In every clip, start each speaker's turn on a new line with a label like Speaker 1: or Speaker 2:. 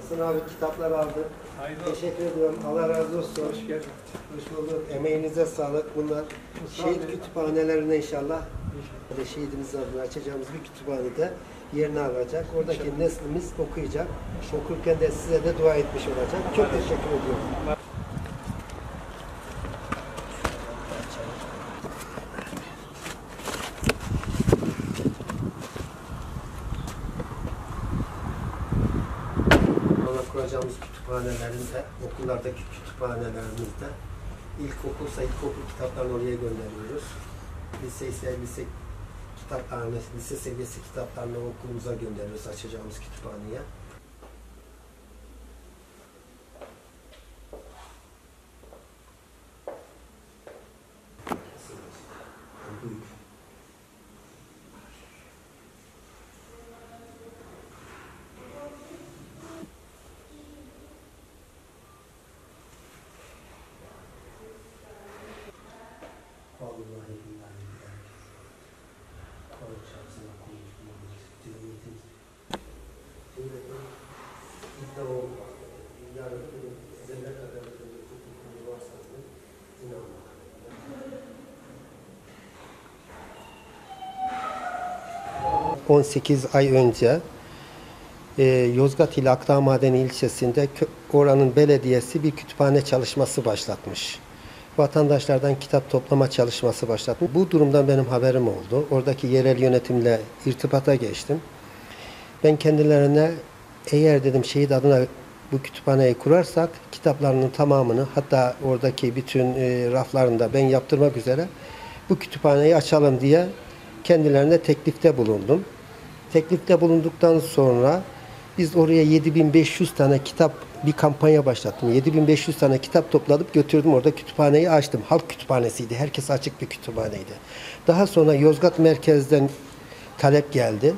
Speaker 1: Hasan abi kitaplar aldı.
Speaker 2: Hayırlı.
Speaker 1: Teşekkür ediyorum. Allah razı olsun.
Speaker 2: Hoş geldin.
Speaker 1: Hoş bulduk. Emeğinize sağlık. Bunlar
Speaker 2: Sağ
Speaker 1: şehit
Speaker 2: olun.
Speaker 1: kütüphanelerine inşallah ve şehidimiz adına açacağımız bir kütüphanede yerini alacak. Oradaki neslimiz okuyacak. Okurken de size de dua etmiş olacak. Çok teşekkür ediyorum. Kuracağımız kütüphanelerinde, okullardaki kütüphanelerimizde ilkokulsa ilkokul kitaplarını oraya gönderiyoruz. Lise ise lise kitaplarını, lise seviyesi kitaplarını okulumuza gönderiyoruz açacağımız kütüphaneye. Vallahi billahi billahi. Koyun şapsına konuşmamız. Cemiyetiz. Devletin iddia olma. Yarın size ne kadar hukukunuz varsa inanmak. 18 ay önce e, Yozgat ile Akdağ Madeni ilçesinde oranın belediyesi bir kütüphane çalışması başlatmış. Vatandaşlardan kitap toplama çalışması başlatmış. Bu durumdan benim haberim oldu. Oradaki yerel yönetimle irtibata geçtim. Ben kendilerine eğer dedim şehit adına bu kütüphaneyi kurarsak kitaplarının tamamını hatta oradaki bütün e, raflarında ben yaptırmak üzere bu kütüphaneyi açalım diye kendilerine teklifte bulundum. Teklifte bulunduktan sonra biz oraya 7500 tane kitap bir kampanya başlattım. 7500 tane kitap topladıp götürdüm orada kütüphaneyi açtım. Halk kütüphanesiydi. Herkes açık bir kütüphaneydi. Daha sonra Yozgat merkezden talep geldi.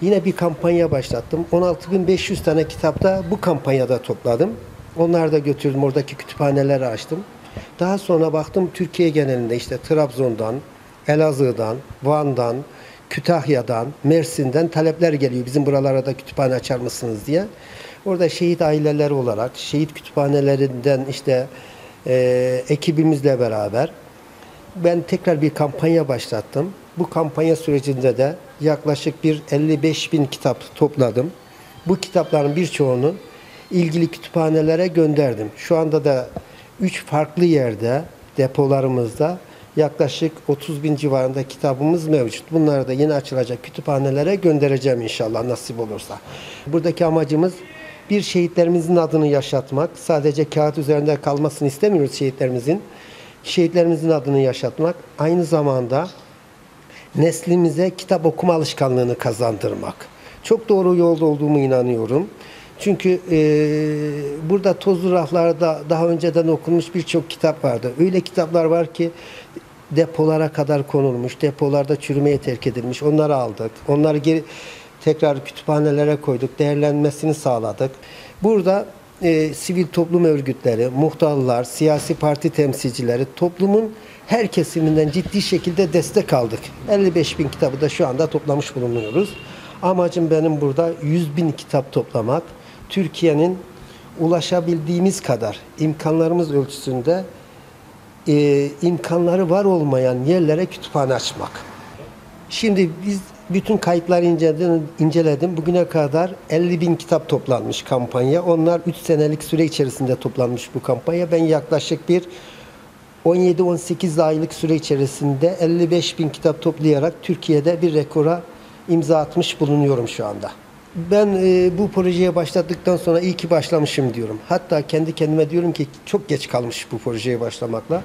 Speaker 1: Yine bir kampanya başlattım. 16.500 tane kitapta bu kampanyada topladım. Onları da götürdüm. Oradaki kütüphaneleri açtım. Daha sonra baktım Türkiye genelinde işte Trabzon'dan, Elazığ'dan, Van'dan, Kütahya'dan, Mersin'den talepler geliyor. Bizim buralara da kütüphane açar mısınız diye. Orada şehit aileleri olarak, şehit kütüphanelerinden işte e, ekibimizle beraber ben tekrar bir kampanya başlattım. Bu kampanya sürecinde de yaklaşık bir 55 bin kitap topladım. Bu kitapların birçoğunu ilgili kütüphanelere gönderdim. Şu anda da 3 farklı yerde depolarımızda yaklaşık 30 bin civarında kitabımız mevcut. Bunları da yeni açılacak kütüphanelere göndereceğim inşallah nasip olursa. Buradaki amacımız bir şehitlerimizin adını yaşatmak. Sadece kağıt üzerinde kalmasını istemiyoruz şehitlerimizin. Şehitlerimizin adını yaşatmak. Aynı zamanda neslimize kitap okuma alışkanlığını kazandırmak. Çok doğru yolda olduğumu inanıyorum. Çünkü e, burada tozlu raflarda daha önceden okunmuş birçok kitap vardı. Öyle kitaplar var ki depolara kadar konulmuş, depolarda çürümeye terk edilmiş. Onları aldık. Onları geri tekrar kütüphanelere koyduk, değerlenmesini sağladık. Burada e, sivil toplum örgütleri, muhtarlar, siyasi parti temsilcileri, toplumun her kesiminden ciddi şekilde destek aldık. 55 bin kitabı da şu anda toplamış bulunuyoruz. Amacım benim burada 100 bin kitap toplamak. Türkiye'nin ulaşabildiğimiz kadar imkanlarımız ölçüsünde e, imkanları var olmayan yerlere kütüphane açmak. Şimdi biz bütün kayıtları inceledim, inceledim. Bugüne kadar 50 bin kitap toplanmış kampanya. Onlar 3 senelik süre içerisinde toplanmış bu kampanya. Ben yaklaşık bir 17-18 aylık süre içerisinde 55 bin kitap toplayarak Türkiye'de bir rekora imza atmış bulunuyorum şu anda. Ben e, bu projeye başladıktan sonra iyi ki başlamışım diyorum. Hatta kendi kendime diyorum ki çok geç kalmış bu projeye başlamakla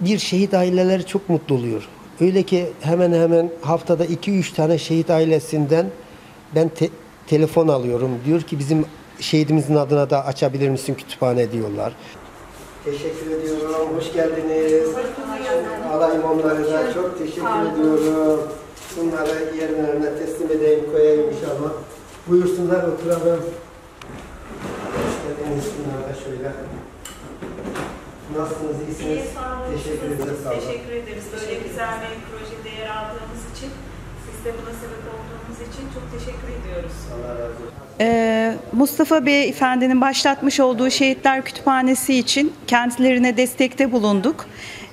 Speaker 1: bir şehit aileleri çok mutlu oluyor. Öyle ki hemen hemen haftada 2-3 tane şehit ailesinden ben te- telefon alıyorum. Diyor ki bizim şehidimizin adına da açabilir misin kütüphane diyorlar. Teşekkür ediyorum. Hoş geldiniz. Alayım onları da. Çok teşekkür ediyorum. Bunları yerlerine teslim edeyim, koyayım inşallah. Buyursunlar oturalım. Hoş geldiniz. Bunları da şöyle. Nasılsınız? İyisiniz? Teşekkür ederiz.
Speaker 3: Teşekkür ederiz. Böyle güzel bir projede yer aldığımız için, siz de buna sebep olduğunuz için çok teşekkür ediyoruz.
Speaker 1: Allah razı olsun.
Speaker 2: Ee, Mustafa Bey Efendi'nin başlatmış olduğu Şehitler Kütüphanesi için kendilerine destekte bulunduk.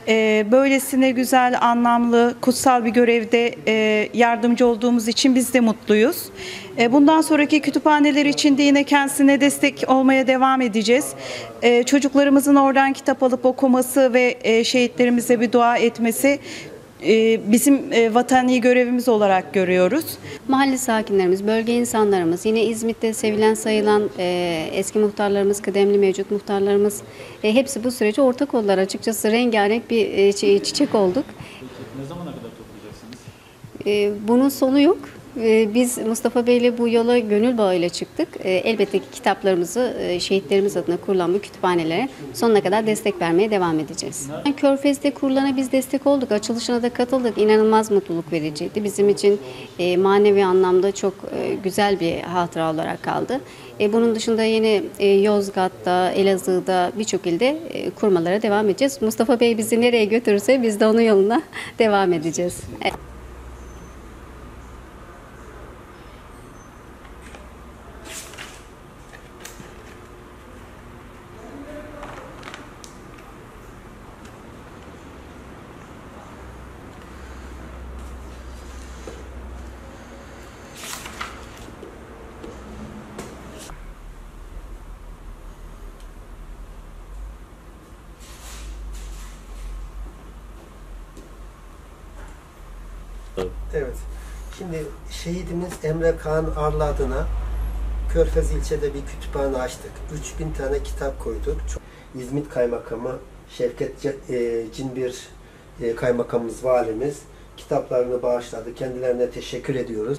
Speaker 2: Ee, Böylesine güzel, anlamlı, kutsal bir görevde e, yardımcı olduğumuz için biz de mutluyuz. E, Bundan sonraki kütüphaneler için de yine kendisine destek olmaya devam edeceğiz. E, Çocuklarımızın oradan kitap alıp okuması ve şehitlerimize bir dua etmesi bizim e, vatani görevimiz olarak görüyoruz.
Speaker 4: Mahalle sakinlerimiz, bölge insanlarımız, yine İzmit'te sevilen sayılan e, eski muhtarlarımız, kıdemli mevcut muhtarlarımız e, hepsi bu sürece ortak oldular. Açıkçası rengarenk bir çi- çiçek olduk.
Speaker 5: Ne zamana kadar toplayacaksınız?
Speaker 4: Bunun sonu yok. E, biz Mustafa Bey ile bu yola gönül bağıyla çıktık. E, elbette ki kitaplarımızı e, şehitlerimiz adına kurulan bu kütüphanelere sonuna kadar destek vermeye devam edeceğiz. Körfez'de kurulana biz destek olduk. Açılışına da katıldık. İnanılmaz mutluluk vericiydi. Bizim için e, manevi anlamda çok e, güzel bir hatıra olarak kaldı. Bunun dışında yine Yozgat'ta, Elazığ'da birçok ilde kurmalara devam edeceğiz. Mustafa Bey bizi nereye götürürse biz de onun yoluna devam edeceğiz.
Speaker 1: Evet. Şimdi şehidimiz Emre Kaan Arlı adına Körfez ilçede bir kütüphane açtık. 3000 tane kitap koyduk. İzmit Kaymakamı Şevket e, Cinbir e, Kaymakamımız, valimiz kitaplarını bağışladı. Kendilerine teşekkür ediyoruz.